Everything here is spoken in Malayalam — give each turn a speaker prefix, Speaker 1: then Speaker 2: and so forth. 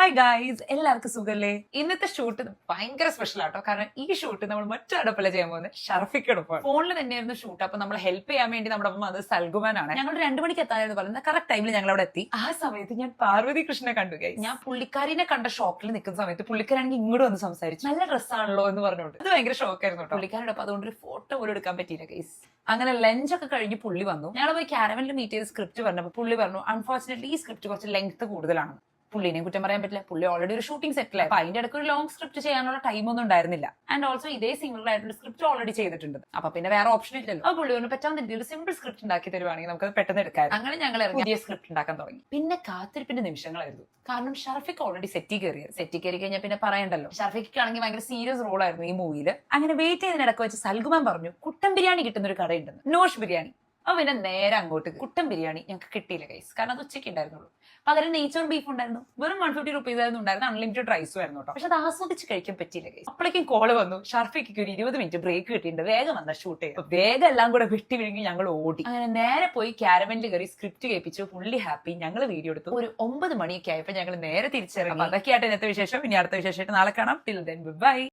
Speaker 1: ഹായ് ഗായ്സ് എല്ലാവർക്കും സുഖല്ലേ? ഇന്നത്തെ ഷൂട്ട് ഭയങ്കര സ്പെഷ്യൽ ആട്ടോ. കാരണം ഈ ഷൂട്ട് നമ്മൾ മറ്റടുപ്പല്ല ചെയ്യാൻ പോകുന്നത് ഷർഫിക്കടുപ്പാണ് ഫോണിൽ തന്നെയായിരുന്നു ഷൂട്ട് അപ്പൊ നമ്മൾ ഹെൽപ്പ് ചെയ്യാൻ വേണ്ടി നമ്മുടെ അപ്പം അത് സൽഗുമാനാണ്. ഞങ്ങൾ രണ്ടു മണിക്ക് എത്താനായിരുന്നു പറയുന്നത്. കറക്റ്റ് ടൈമിൽ ഞങ്ങൾ അവിടെ എത്തി. ആ സമയത്ത് ഞാൻ പാർവതി കൃഷ്ണനെ കണ്ടു guys. ഞാൻ പുള്ളിക്കാരിനെ കണ്ട ഷോക്കിൽ നിൽക്കുന്ന സമയത്ത് പുള്ളിക്കാരാണെങ്കിൽ ഇങ്ങോട്ട് വന്ന് സംസാരിച്ചു. നല്ല ഡ്രസ്സാണല്ലോ എന്ന് പറഞ്ഞുകൊണ്ട്. അത് ഭയങ്കര ഷോക്കായിരുന്നു കേട്ടോ. പുള്ളിക്കാരുടെ അപ്പൊ അതുകൊണ്ട് ഒരു ഫോട്ടോ പോലും എടുക്കാൻ പറ്റിയില്ല ഗൈസ് അങ്ങനെ ലഞ്ച് ഒക്കെ കഴിഞ്ഞ് പുള്ളി വന്നു. ഞങ്ങൾ പോയി ക്യാരവനിൽ മീറ്റ് ചെയ്ത് സ്ക്രിപ്റ്റ് പറഞ്ഞപ്പോൾ പുള്ളി പറഞ്ഞു അൺഫോർച്ചുനേറ്റ്ലി ഈ സ്ക്രിപ്റ്റ് കുറച്ച് ലെങ്ത് കൂടുതലാണ്. പുള്ളിനെ കുറ്റം പറയാൻ പറ്റില്ല. പുള്ളി ഓൾറെഡി ഒരു ഷൂട്ടിംഗ് സെറ്റിലായി അപ്പൊ അതിന്റെ ഇടയ്ക്ക് ഒരു ലോങ് സ്ക്രിപ്റ്റ് ചെയ്യാനുള്ള ടൈം ഒന്നും ഉണ്ടായിരുന്നില്ല. ആൻഡ് ഓൾസോ ഇതേ സിംഗിൾ ആയിട്ടുള്ള സ്ക്രിപ്റ്റ് ഓൾറെഡി ചെയ്തിട്ടുണ്ട്. അപ്പൊ പിന്നെ വേറെ ഓപ്ഷൻ ഇല്ലല്ലോ. പുള്ളി പറഞ്ഞു പറ്റാവുന്ന ഒരു സിമ്പിൾ സ്ക്രിപ്റ്റ് ഉണ്ടാക്കി തരുവാണെങ്കിൽ നമുക്ക് പെട്ടെന്ന് എടുക്കാം അങ്ങനെ ഞങ്ങൾ പുതിയ സ്ക്രിപ്റ്റ് ഉണ്ടാക്കാൻ തുടങ്ങി. പിന്നെ കാത്തിരിപ്പിന്റെ നിമിഷങ്ങളായിരുന്നു. കാരണം ഷർഫിക്ക് ഓൾറെഡി സെറ്റി കയറിയത് സെറ്റി കയറി കഴിഞ്ഞാൽ പിന്നെ പറയണ്ടല്ലോ. ഷർഫിക്ക് ആണെങ്കിൽ ഭയങ്കര സീരിയസ് റോൾ ആയിരുന്നു ഈ മൂവിയിൽ അങ്ങനെ വെയിറ്റ് ചെയ്തതിനിടക്ക് വെച്ച് സൽഗുമാൻ പറഞ്ഞു കുട്ടൻ ബിരിയാണി കിട്ടുന്ന ഒരു കടയുണ്ടെന്ന്. നോഷ് ബിരിയാണി. അപ്പൊ പിന്നെ നേരെ അങ്ങോട്ട് കുട്ടൻ ബിരിയാണി ഞങ്ങൾക്ക് കിട്ടിയില്ല കൈസ് കാരണം അത് ഉച്ചയ്ക്ക് ഉണ്ടായിരുന്നുള്ളൂ. പകരം നെയ്ച്ചോർ ബീഫ് ഉണ്ടായിരുന്നു. വെറും വൺ ഫിഫ്റ്റി റുപ്പീസ് ആയിരുന്നു ഉണ്ടായിരുന്നു അൺലിമിറ്റഡ് റൈസും ആയിരുന്നു കേട്ടോ. പക്ഷെ അത് ആസ്വദിച്ച് കഴിക്കാൻ പറ്റിയില്ല കൈസ് അപ്പോഴേക്കും കോൾ വന്നു. ഷർഫിക്ക് ഒരു ഇരുപത് മിനിറ്റ് ബ്രേക്ക് കിട്ടിയിട്ടുണ്ട്. വേഗം വന്ന ഷൂട്ട് ചെയ്യും വേഗം എല്ലാം കൂടെ വെട്ടി വിഴുങ്ങി ഞങ്ങൾ ഓടി. അങ്ങനെ നേരെ പോയി ക്യാരവനിൽ കയറി സ്ക്രിപ്റ്റ് കേൾപ്പിച്ചു. ഫുള്ളി ഹാപ്പി ഞങ്ങൾ വീഡിയോ എടുത്തു. ഒരു ഒമ്പത് മണിയൊക്കെ ആയപ്പോൾ ഞങ്ങൾ നേരെ തിരിച്ചറിയാം അതൊക്കെയായിട്ട് ഇന്നത്തെ വിശേഷം. ഇനി അടുത്ത വിശേഷമായിട്ട് നാളെ കാണാം. Till by